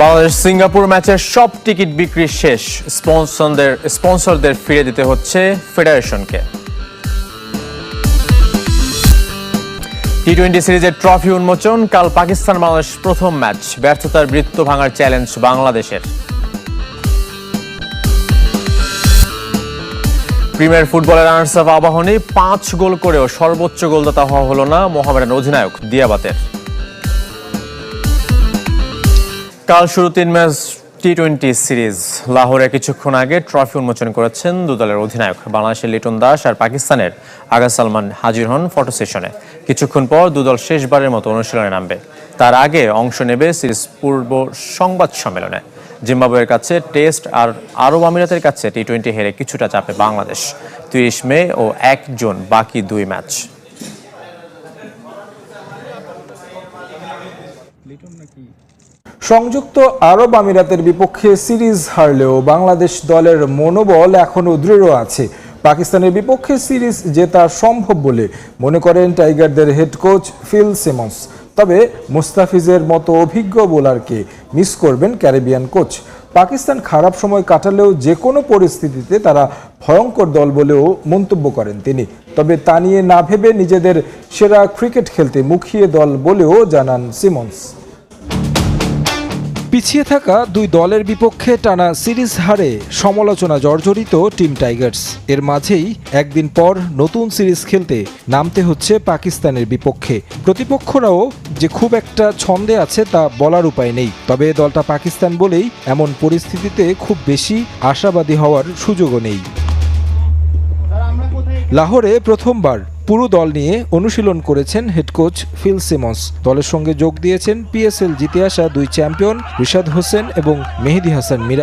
Bangladesh Singapore ম্যাচের সব ticket বিক্রি শেষ। স্পন্সরদের স্পন্সরদের ফিরে দিতে হচ্ছে ফেডারেশনকে। টি টোয়েন্টি সিরিজের ট্রফি উন্মোচন, কাল পাকিস্তান বাংলাদেশ প্রথম ম্যাচ। ব্যর্থতার বৃত্ত ভাঙার চ্যালেঞ্জ বাংলাদেশের। প্রিমিয়ার ফুটবলের রানার্স আপ আবাহনী পাঁচ গোল করেও সর্বোচ্চ গোলদাতা হওয়া হলো না মোহামেডান অধিনায়ক দিয়াবাতের। কাল শুরু তিন ম্যাচ টি টোয়েন্টি সিরিজ। লাহোরে কিছুক্ষণ আগে ট্রফি উন্মোচন করেছেন দু দলের অধিনায়ক, বাংলাদেশের লিটন দাস আর পাকিস্তানের আগা সালমান হাজির হন ফটো সেশনে। কিছুক্ষণ পর দুদল শেষবারের মতো অনুশীলনে নামবে। তার আগে অংশ নেবে সিরিজ পূর্ব সংবাদ সম্মেলনে। জিম্বাবুয়ের কাছে টেস্ট আর আরব আমিরাতের কাছে টি টোয়েন্টি হেরে কিছুটা চাপে বাংলাদেশ। তিরিশ মে ও এক জুন বাকি দুই ম্যাচ। সংযুক্ত আরব আমিরাতের বিপক্ষে সিরিজ হারলেও বাংলাদেশ দলের মনোবল এখনও দৃঢ় আছে। পাকিস্তানের বিপক্ষে সিরিজ জেতা সম্ভব বলে মনে করেন টাইগারদের হেড কোচ ফিল সিমন্স। তবে মুস্তাফিজের মতো অভিজ্ঞ বোলারকে মিস করবেন ক্যারিবিয়ান কোচ। পাকিস্তান খারাপ সময় কাটালেও যে কোনো পরিস্থিতিতে তারা ভয়ঙ্কর দল বলেও মন্তব্য করেন তিনি। তবে তা নিয়ে না ভেবে নিজেদের সেরা ক্রিকেট খেলতে মুখিয়ে দল বলেও জানান সিমন্স। পিছিয়ে থাকা দুই দলের বিপক্ষে টানা সিরিজ হারে সমালোচনা জর্জরিত টিম টাইগার্স। এর মাঝেই একদিন পর নতুন সিরিজ খেলতে নামতে হচ্ছে পাকিস্তানের বিপক্ষে। প্রতিপক্ষরাও যে খুব একটা ছন্দে আছে তা বলার উপায় নেই। তবে দলটা পাকিস্তান বলেই এমন পরিস্থিতিতে খুব বেশি আশাবাদী হওয়ার সুযোগও নেই। লাহোরে প্রথমবার পুরো দল নিয়ে অনুশীলন করেছেন হেড কোচ ফিল সিমস দলের সঙ্গে যোগ দিয়েছেন পিএসএল জিতে আসা দুই চ্যাম্পিয়ন রিশাদ হোসেন এবং মেহেদি হাসান মিরা